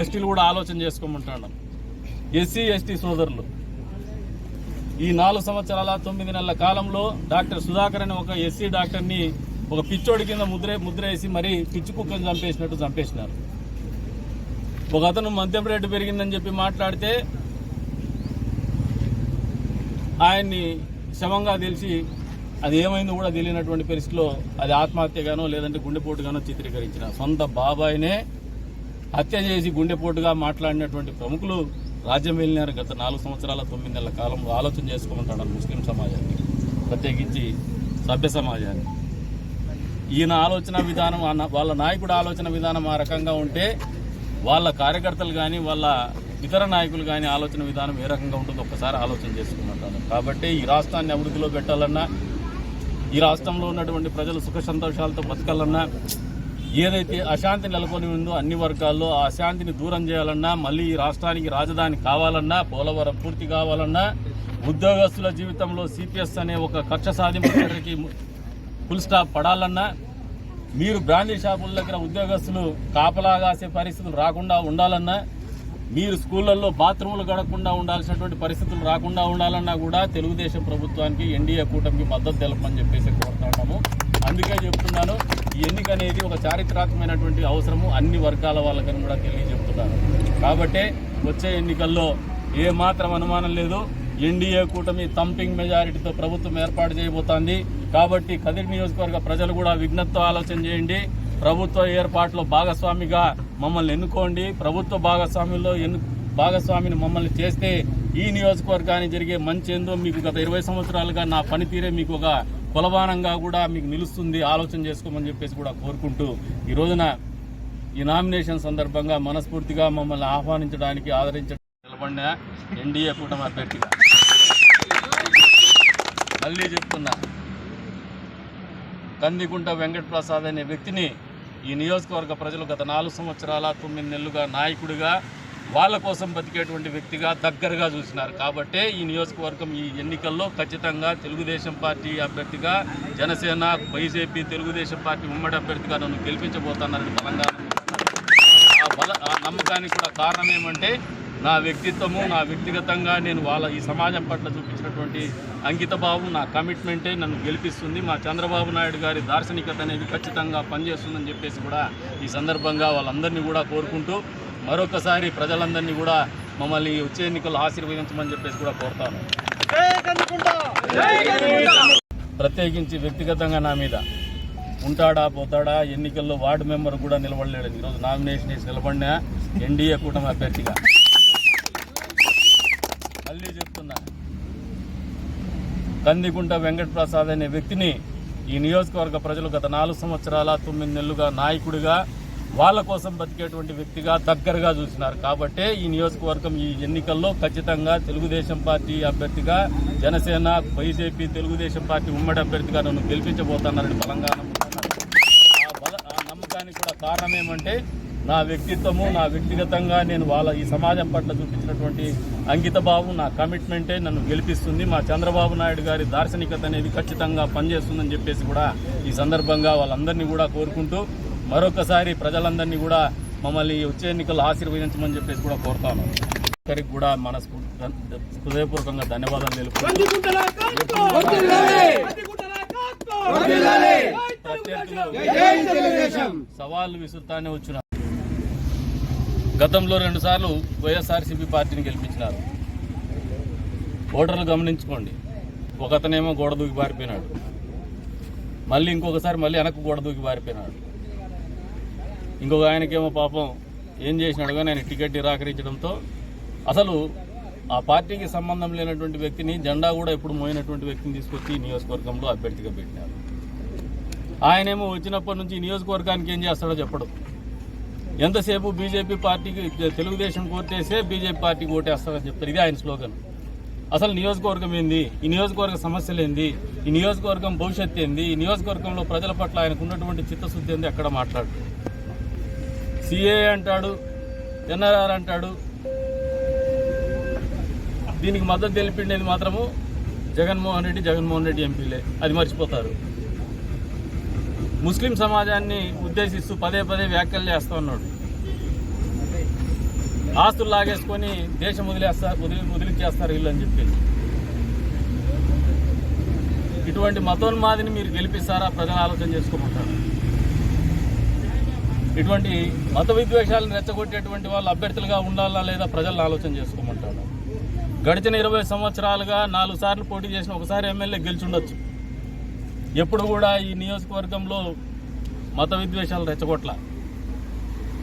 ఎస్టీలు కూడా ఆలోచన చేసుకోమంటాడు ఎస్సీ ఎస్టీ సోదరులు. ఈ నాలుగు సంవత్సరాల తొమ్మిది నెలల కాలంలో డాక్టర్ సుధాకర్ అనే ఒక ఎస్సీ డాక్టర్ని ఒక పిచ్చోడి కింద ముద్ర ముద్ర వేసి మరీ పిచ్చి కుక్కను చంపేసినట్టు చంపేసినారు. ఒక అతను మద్యం రేటు పెరిగిందని చెప్పి మాట్లాడితే ఆయన్ని శవంగా తెలిసి అది ఏమైందో కూడా తెలియనటువంటి పరిస్థితిలో అది ఆత్మహత్యగానో లేదంటే గుండెపోటుగానో చిత్రీకరించిన సొంత బాబాయినే హత్య చేసి గుండెపోటుగా మాట్లాడినటువంటి ప్రముఖులు రాజ్యం వెళ్ళినారు గత నాలుగు సంవత్సరాల తొమ్మిది నెలల కాలంలో ఆలోచన చేసుకోమంటాడు ముస్లిం సమాజాన్ని ప్రత్యేకించి సభ్య సమాజాన్ని. ఈయన ఆలోచన విధానం ఆ వాళ్ళ నాయకుడు ఆలోచన విధానం ఆ రకంగా ఉంటే వాళ్ళ కార్యకర్తలు కానీ వాళ్ళ ఇతర నాయకులు కానీ ఆలోచన విధానం ఏ రకంగా ఉంటుందో ఒక్కసారి ఆలోచన చేసుకుంటాను కాబట్టి ఈ రాష్ట్రాన్ని అభివృద్ధిలో పెట్టాలన్నా ఈ రాష్ట్రంలో ఉన్నటువంటి ప్రజలు సుఖ సంతోషాలతో బతకాలన్నా ఏదైతే అశాంతి నెలకొని ఉందో అన్ని వర్గాల్లో ఆ అశాంతిని దూరం చేయాలన్నా మళ్ళీ ఈ రాష్ట్రానికి రాజధాని కావాలన్నా పోలవరం పూర్తి కావాలన్నా ఉద్యోగస్తుల జీవితంలో సిపిఎస్ అనే ఒక కక్ష సాధింపు చర్యకి ఫుల్ స్టాప్ పడాలన్నా మీరు బ్రాండీ షాపుల దగ్గర ఉద్యోగస్తులు కాపలాగాసే పరిస్థితులు రాకుండా ఉండాలన్నా మీరు స్కూళ్ళల్లో బాత్రూములు గడకుండా ఉండాల్సినటువంటి పరిస్థితులు రాకుండా ఉండాలన్నా కూడా తెలుగుదేశం ప్రభుత్వానికి ఎన్డీఏ కూటమికి మద్దతు తెలపమని చెప్పేసి కోరుతున్నాము అందుకే చెప్తున్నాను ఈ ఎన్నిక అనేది ఒక చారిత్రాత్మకమైనటువంటి అవసరము. అన్ని వర్గాల వాళ్ళకని కూడా తెలియజెప్తున్నారు. కాబట్టి వచ్చే ఎన్నికల్లో ఏ మాత్రం అనుమానం లేదు. ఎన్డీఏ కూటమి థంపింగ్ మెజారిటీతో ప్రభుత్వం ఏర్పాటు చేయబోతోంది. కాబట్టి కదిరి నియోజకవర్గ ప్రజలు కూడా విఘ్నతతో ఆలోచన చేయండి. ప్రభుత్వ ఏర్పాటులో భాగస్వామిగా మమ్మల్ని ఎన్నుకోండి. ప్రభుత్వ భాగస్వామ్యంలో ఎన్ను భాగస్వామిని మమ్మల్ని చేస్తే ఈ నియోజకవర్గానికి జరిగే మంచి ఏందో మీకు గత ఇరవై సంవత్సరాలుగా నా పనితీరే మీకు ఒక కొలబానంగా కూడా మీకు నిలుస్తుంది ఆలోచన చేసుకోమని చెప్పేసి కూడా కోరుకుంటూ ఈ రోజున ఈ నామినేషన్ సందర్భంగా మనస్ఫూర్తిగా మమ్మల్ని ఆహ్వానించడానికి ఆదరించడానికి నిలబడిన ఎన్డీఏ కూటమి అభ్యర్థిగా. మళ్ళీ చెప్తున్నా కందికుంట వెంకట ప్రసాద్ అనే వ్యక్తిని ఈ నియోజకవర్గ ప్రజలు గత నాలుగు సంవత్సరాల తొమ్మిది నెలలుగా నాయకుడిగా వాళ్ళ కోసం బతికేటువంటి వ్యక్తిగా దగ్గరగా చూసినారు. కాబట్టే ఈ నియోజకవర్గం ఈ ఎన్నికల్లో ఖచ్చితంగా తెలుగుదేశం పార్టీ అభ్యర్థిగా జనసేన బీజేపీ తెలుగుదేశం పార్టీ ఉమ్మడి అభ్యర్థిగా నన్ను గెలిపించబోతున్నారని బలంగా ఆ బల ఆ నమ్మకానికి కూడా కారణం ఏమంటే నా వ్యక్తిత్వము నా వ్యక్తిగతంగా నేను వాళ్ళ ఈ సమాజం పట్ల చూపించినటువంటి అంకిత భావం నా కమిట్మెంటే నన్ను గెలిపిస్తుంది. మా చంద్రబాబు నాయుడు గారి దార్శనికత అనేది ఖచ్చితంగా పనిచేస్తుందని చెప్పేసి కూడా ఈ సందర్భంగా వాళ్ళందరినీ కూడా కోరుకుంటూ మరొకసారి ప్రజలందరినీ కూడా మమ్మల్ని వచ్చే ఎన్నికల్లో ఆశీర్వదించమని చెప్పేసి కూడా కోరుతాను. ప్రత్యేకించి వ్యక్తిగతంగా నా మీద ఉంటాడా పోతాడా ఎన్నికల్లో వార్డు మెంబర్ కూడా నిలబడలేడు. ఈరోజు నామినేషన్ వేసి నిలబడిన ఎన్డీఏ కూటమి అభ్యర్థిగా. మళ్ళీ చెప్తున్నా. కందికుంట వెంకట ప్రసాద్ అనే వ్యక్తిని ఈ నియోజకవర్గ ప్రజలు గత నాలుగు సంవత్సరాల తొమ్మిది నెలలుగా నాయకుడిగా వాళ్ళ కోసం బతికేటువంటి వ్యక్తిగా దగ్గరగా చూసినారు. కాబట్టే ఈ నియోజకవర్గం ఈ ఎన్నికల్లో ఖచ్చితంగా తెలుగుదేశం పార్టీ అభ్యర్థిగా జనసేన బీజేపీ తెలుగుదేశం పార్టీ ఉమ్మడి అభ్యర్థిగా నన్ను గెలిపించబోతున్నారని బలంగా నమ్ముతున్నాను ఆ బల ఆ నమ్మకానికి కూడా కారణం ఏమంటే నా వ్యక్తిత్వము నా వ్యక్తిగతంగా నేను వాళ్ళ ఈ సమాజం పట్ల చూపించినటువంటి అంకితభావం నా కమిట్మెంటే నన్ను గెలిపిస్తుంది. మా చంద్రబాబు నాయుడు గారి దార్శనికత అనేది ఖచ్చితంగా పనిచేస్తుందని చెప్పేసి కూడా ఈ సందర్భంగా వాళ్ళందరినీ కూడా కోరుకుంటూ మరొకసారి ప్రజలందరినీ కూడా మమ్మల్ని ఈ వచ్చే ఎన్నికల్లో ఆశీర్వదించమని చెప్పేసి కూడా కోరుతాను ఒక్కరికి కూడా మనస్ఫూర్తి హృదయపూర్వకంగా ధన్యవాదాలు తెలుపుకుంటూ అభ్యర్థులు విసురుతానే వచ్చిన గతంలో రెండు సార్లు వైఎస్ఆర్సీపీ పార్టీని గెలిపించినారు. ఓటర్లు గమనించుకోండి. ఒకతనేమో గోడ దూకి పారిపోయినాడు. మళ్ళీ ఇంకొకసారి మళ్ళీ వెనక్కు గోడ దూకి పారిపోయినాడు. ఇంకొక ఆయనకేమో పాపం ఏం చేసినాడుగా నేను ఆయన టికెట్ నిరాకరించడంతో అసలు ఆ పార్టీకి సంబంధం లేనటువంటి వ్యక్తిని జెండా కూడా ఎప్పుడు మోయినటువంటి వ్యక్తిని తీసుకొచ్చి ఈ నియోజకవర్గంలో అభ్యర్థిగా పెట్టినారు. ఆయనేమో వచ్చినప్పటి నుంచి నియోజకవర్గానికి ఏం చేస్తాడో చెప్పడు. ఎంతసేపు బీజేపీ పార్టీకి తెలుగుదేశం కోర్టేస్తే బీజేపీ పార్టీకి ఓటేస్తాడని చెప్తారు. ఇది ఆయన స్లోగన్. అసలు నియోజకవర్గం ఏంది? ఈ నియోజకవర్గ సమస్యలు ఏంది? ఈ నియోజకవర్గం భవిష్యత్తు ఏంది? ఈ నియోజకవర్గంలో ప్రజల పట్ల ఆయనకు ఉన్నటువంటి చిత్తశుద్ధి ఏంది? ఎక్కడ మాట్లాడుతుంది సిఏ అంటాడు ఎన్ఆర్ఆర్ అంటాడు. దీనికి మద్దతు తెలిపిండేది మాత్రము జగన్మోహన్ రెడ్డి జగన్మోహన్ రెడ్డి ఎంపీలే. అది మర్చిపోతారు. ముస్లిం సమాజాన్ని ఉద్దేశిస్తూ పదే పదే వ్యాఖ్యలు చేస్తూ ఉన్నాడు. ఆస్తులు లాగేసుకొని దేశం వదిలేస్తారు వదిలి వదిలిచ్చేస్తారు వీళ్ళు అని చెప్పేసి ఇటువంటి మతోన్మాదిని మీరు గెలిపిస్తారా? ప్రజలు ఆలోచన చేసుకోమంటారు. ఇటువంటి మత విద్వేషాలను రెచ్చగొట్టేటువంటి వాళ్ళు అభ్యర్థులుగా ఉండాలా లేదా ప్రజలను ఆలోచన చేసుకోమంటాడు గడిచిన ఇరవై సంవత్సరాలుగా నాలుగు సార్లు పోటీ చేసిన ఒకసారి ఎమ్మెల్యే గెలిచుండొచ్చు. ఎప్పుడు కూడా ఈ నియోజకవర్గంలో మత విద్వేషాలు రెచ్చగొట్ల.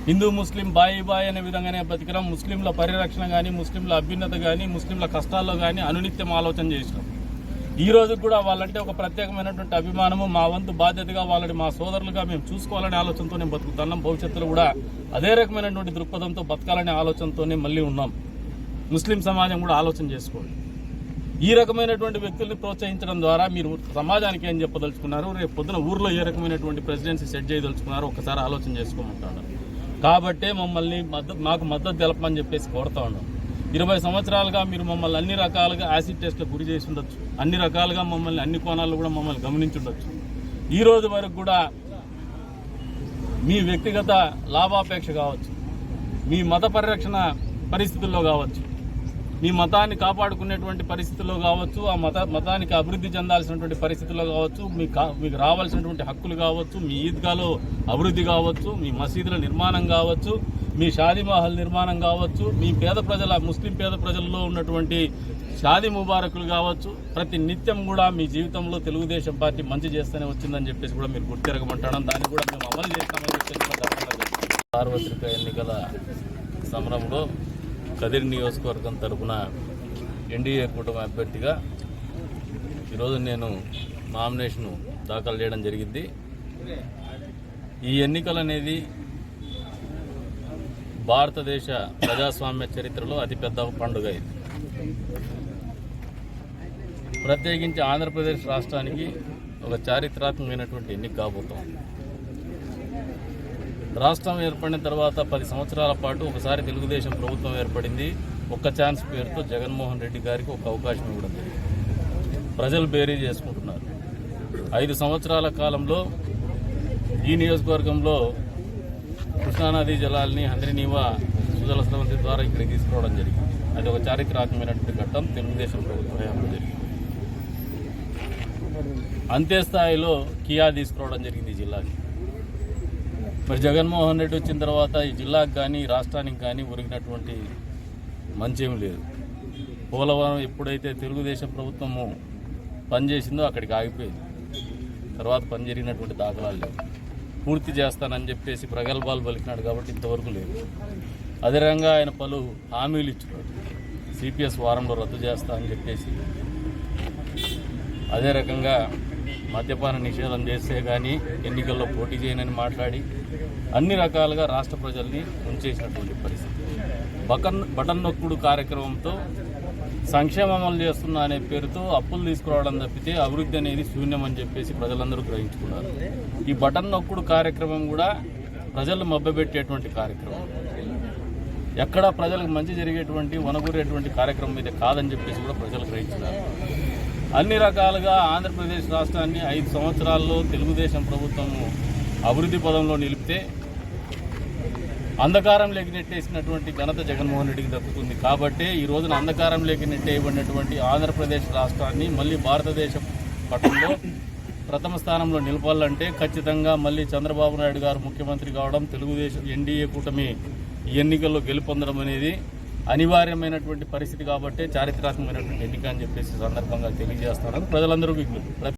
హిందూ ముస్లిం బాయి బాయ్ అనే విధంగానే బతికినాం ముస్లింల పరిరక్షణ కానీ ముస్లింల అభ్యున్నత కానీ ముస్లింల కష్టాల్లో కానీ అనునిత్యం ఆలోచన చేసినాం. ఈ రోజు కూడా వాళ్ళంటే ఒక ప్రత్యేకమైనటువంటి అభిమానము మా వంతు బాధ్యతగా వాళ్ళని మా సోదరులుగా మేము చూసుకోవాలనే ఆలోచనతోనే బతుకుతున్నాం. భవిష్యత్తులో కూడా అదే రకమైనటువంటి దృక్పథంతో బతకాలనే ఆలోచనతోనే మళ్ళీ ఉన్నాం. ముస్లిం సమాజం కూడా ఆలోచన చేసుకోండి ఈ రకమైనటువంటి వ్యక్తుల్ని ప్రోత్సహించడం ద్వారా మీరు సమాజానికి ఏం చెప్పదలుచుకున్నారు? రేపు పొద్దున ఊర్లో ఏ రకమైనటువంటి ప్రెసిడెన్సీ సెట్ చేయదలుచుకున్నారో ఒకసారి ఆలోచన చేసుకోమంటాను. కాబట్టే మమ్మల్ని మద్దతు మాకు మద్దతు తెలపమని చెప్పేసి కోరుతా ఉన్నాం. ఇరవై సంవత్సరాలుగా మీరు మమ్మల్ని అన్ని రకాలుగా యాసిడ్ టెస్ట్లకు గురి చేసి ఉండొచ్చు. అన్ని రకాలుగా మమ్మల్ని అన్ని కోణాల్లో కూడా మమ్మల్ని గమనించుండొచ్చు ఈ రోజు వరకు కూడా మీ వ్యక్తిగత లాభాపేక్ష కావచ్చు. మీ మత పరిరక్షణ పరిస్థితుల్లో కావచ్చు. మీ మతాన్ని కాపాడుకునేటువంటి పరిస్థితుల్లో కావచ్చు ఆ మత మతానికి అభివృద్ధి చెందాల్సినటువంటి పరిస్థితుల్లో కావచ్చు మీ కా- మీకు రావాల్సినటువంటి హక్కులు కావచ్చు మీ ఈద్గాలో అభివృద్ధి కావచ్చు మీ మసీదుల నిర్మాణం కావచ్చు మీ షాదీమహల్ నిర్మాణం కావచ్చు మీ పేద ప్రజల ముస్లిం పేద ప్రజల్లో ఉన్నటువంటి షాదీ ముబారకులు కావచ్చు ప్రతి నిత్యం కూడా మీ జీవితంలో తెలుగుదేశం పార్టీ మంచి చేస్తూనే వచ్చిందని చెప్పేసి కూడా మీరు గుర్తిరగమంటాం దాన్ని కూడా మేము అమలు చేస్తామని చెప్పేసి సార్వత్రిక ఎన్నికల సమరంలో కదిరి నియోజకవర్గం తరపున ఎన్డీఏ కూటమి అభ్యర్థిగా ఈరోజు నేను నామినేషను దాఖలు చేయడం జరిగింది. ఈ ఎన్నికలు అనేది భారతదేశ ప్రజాస్వామ్య చరిత్రలో అతిపెద్ద పండుగ ఇది. ప్రత్యేకించి ఆంధ్రప్రదేశ్ రాష్ట్రానికి ఒక చారిత్రాత్మకమైనటువంటి ఎన్నిక కాబోతోంది. రాష్ట్రం ఏర్పడిన తర్వాత పది సంవత్సరాల పాటు ఒకసారి తెలుగుదేశం ప్రభుత్వం ఏర్పడింది. ఒక్క ఛాన్స్ పేరుతో జగన్మోహన్ రెడ్డి గారికి ఒక అవకాశం ఇవ్వడం జరిగింది. ప్రజలు బేరీ చేసుకుంటున్నారు. ఐదు సంవత్సరాల కాలంలో ఈ నియోజకవర్గంలో కృష్ణానది జలాల్ని హంద్రినీవా సుజల స్రవంతి ద్వారా ఇక్కడికి తీసుకురావడం జరిగింది. అది ఒక చారిత్రాత్మకమైనటువంటి ఘట్టం తెలుగుదేశం ప్రభుత్వ హయాంలో జరిగింది. అంతే స్థాయిలో కియా తీసుకురావడం జరిగింది ఈ జిల్లాకి. మరి జగన్మోహన్ రెడ్డి వచ్చిన తర్వాత ఈ జిల్లాకు కానీ రాష్ట్రానికి కానీ ఉరిగినటువంటి మంచేం లేదు. పోలవరం ఎప్పుడైతే తెలుగుదేశం ప్రభుత్వము పనిచేసిందో అక్కడికి ఆగిపోయింది. తర్వాత పని జరిగినటువంటి దాఖలాలు లేవు. పూర్తి చేస్తానని చెప్పేసి ప్రగల్భాలు పలికినాడు కాబట్టి ఇంతవరకు లేదు. అదే రకంగా ఆయన పలు హామీలు ఇచ్చినాడు. సిపిఎస్ వారంలో రద్దు చేస్తా అని చెప్పేసి. అదే రకంగా మద్యపాన నిషేధం చేస్తే కానీ ఎన్నికల్లో పోటీ చేయనని మాట్లాడి అన్ని రకాలుగా రాష్ట్ర ప్రజల్ని ఉంచేసినటువంటి పరిస్థితి. బకన్ బటన్ నొక్కుడు కార్యక్రమంతో సంక్షేమం అమలు చేస్తున్నా అనే పేరుతో అప్పులు తీసుకురావడం తప్పితే అభివృద్ధి అనేది శూన్యం అని చెప్పేసి ప్రజలందరూ గ్రహించుకున్నారు. ఈ బటన్ నొక్కుడు కార్యక్రమం కూడా ప్రజలు మభ్యపెట్టేటువంటి కార్యక్రమం. ఎక్కడ ప్రజలకు మంచి జరిగేటువంటి వనగూరేటువంటి కార్యక్రమం ఇది కాదని చెప్పేసి కూడా ప్రజలు గ్రహించినారు. అన్ని రకాలుగా ఆంధ్రప్రదేశ్ రాష్ట్రాన్ని ఐదు సంవత్సరాల్లో తెలుగుదేశం ప్రభుత్వము అభివృద్ధి పదంలో నిలిపితే అంధకారంలోకి నెట్టేసినటువంటి ఘనత జగన్మోహన్ రెడ్డికి దక్కుతుంది. కాబట్టి ఈ రోజున అంధకారంలోకి నెట్టేయబడినటువంటి ఆంధ్రప్రదేశ్ రాష్ట్రాన్ని మళ్ళీ భారతదేశ పట్టణంలో ప్రథమ స్థానంలో నిలపాలంటే ఖచ్చితంగా మళ్ళీ చంద్రబాబు నాయుడు గారు ముఖ్యమంత్రి కావడం తెలుగుదేశం ఎన్డీఏ కూటమి ఈ ఎన్నికల్లో గెలుపొందడం అనేది అనివార్యమైనటువంటి పరిస్థితి కాబట్టి చారిత్రాత్మకమైనటువంటి ఎన్నిక అని చెప్పేసి సందర్భంగా తెలియజేస్తున్నాను. ప్రజలందరూ